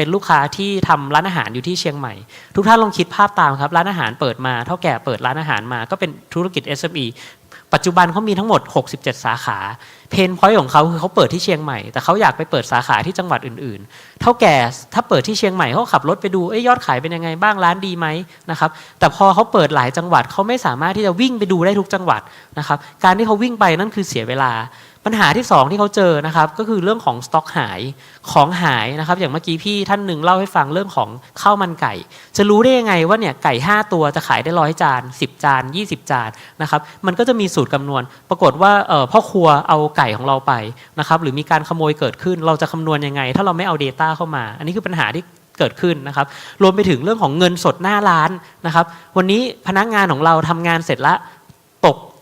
เป็นลูกค้าที่ทำร้านอาหารอยู่ที่เชียงใหม่ ทุกท่านลองคิดภาพตามครับร้านอาหารเปิดมาเท่าแก่เปิดร้านอาหารมาก็เป็นธุรกิจ SME ปัจจุบันเขามีทั้งหมด 67 สาขา เพนพอยต์ของเขาคือเขาเปิดที่เชียงใหม่ แต่เขาอยากไปเปิดสาขาที่จังหวัดอื่นๆ เท่าแก่ถ้าเปิดที่เชียงใหม่เขาขับรถไปดูอยยอดขายเป็นยังไงบ้างร้านดีไหมนะครับ แต่พอเขาเปิดหลายจังหวัดเขาไม่สามารถที่จะวิ่งไปดูได้ทุกจังหวัดนะครับ การที่เขาวิ่งไปนั่นคือเสียเวลา ปัญหาที่สองที่เขาเจอนะครับก็คือเรื่องของสต็อกหายของหายนะครับ อย่างเมื่อกี้พี่ท่านหนึ่งเล่าให้ฟังเรื่องของข้าวมันไก่ จะรู้ได้ยังไงว่าเนี่ยไก่ 5 ตัวจะขายได้ร้อยจาน 10 จาน 20 จานนะครับมันก็จะมีสูตรคำนวณ ปรากฏว่าพ่อครัวเอาไก่ของเราไปนะครับหรือมีการขโมยเกิดขึ้น เราจะคำนวณยังไง ถ้าเราไม่เอา Data เข้ามา อันนี้คือปัญหาที่เกิดขึ้นนะครับ รวมไปถึงเรื่องของเงินสดหน้าร้านนะครับ วันนี้พนักงานของเราทำงานเสร็จละ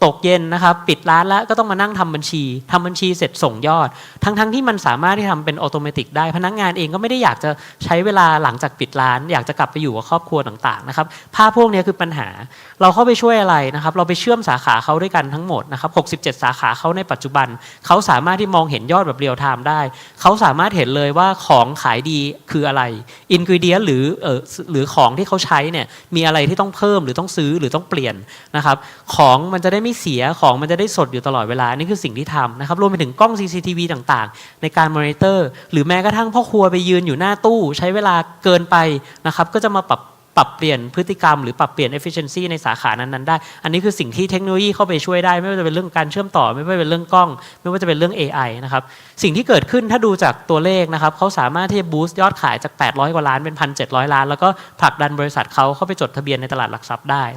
ตกเย็นนะครับ ปิดร้านแล้วก็ต้องมานั่งทำบัญชีทำบัญชีเสร็จส่งยอด ทั้งทั้งที่มันสามารถที่ทำเป็นออโตเมติกได้ พนักงานเองก็ไม่ได้อยากจะใช้เวลาหลังจากปิดร้าน อยากจะกลับไปอยู่กับครอบครัวต่างๆนะครับภาพพวกนี้คือปัญหา เราเข้าไปช่วยอะไรนะครับ เราไปเชื่อมสาขาเขาด้วยกันทั้งหมดนะครับ67 สาขาเขาในปัจจุบัน เขาสามารถที่มองเห็นยอดแบบเรียลไทม์ได้ เขาสามารถเห็นเลยว่าของขายดีคืออะไรอินกิเดียหรือเออหรือของที่เขาใช้เนี่ยมีอะไรที่ต้องเพิ่มหรือต้องซื้อหรือต้องเปลี่ยนนะครับของมันจะได้ไม่เสียของมันจะได้สดอยู่ตลอดเวลา นี่คือสิ่งที่ทำนะครับรวมไปถึงกล้อง CCTV ต่างๆ ในการมอนิเตอร์ หรือแม้กระทั่งพ่อครัวไปยืนอยู่หน้าตู้ใช้เวลาเกินไปนะครับก็จะมาปรับปรับเปลี่ยนพฤติกรรมหรือปรับเปลี่ยน efficiency ในสาขานั้นๆได้ อันนี้คือสิ่งที่เทคโนโลยีเข้าไปช่วยได้ ไม่ว่าจะเป็นเรื่องการเชื่อมต่อ ไม่ว่าจะเป็นเรื่องกล้อง ไม่ว่าจะเป็นเรื่อง AI นะครับ สิ่งที่เกิดขึ้นถ้าดูจากตัวเลขนะครับเขาสามารถที่จะ boost ยอดขายจาก 800 กว่าล้านเป็น 1,700 ล้าน แล้วก็ผลักดันบริษัทเขาเข้าไปจดทะเบียนในตลาดหลักทรัพย์ได้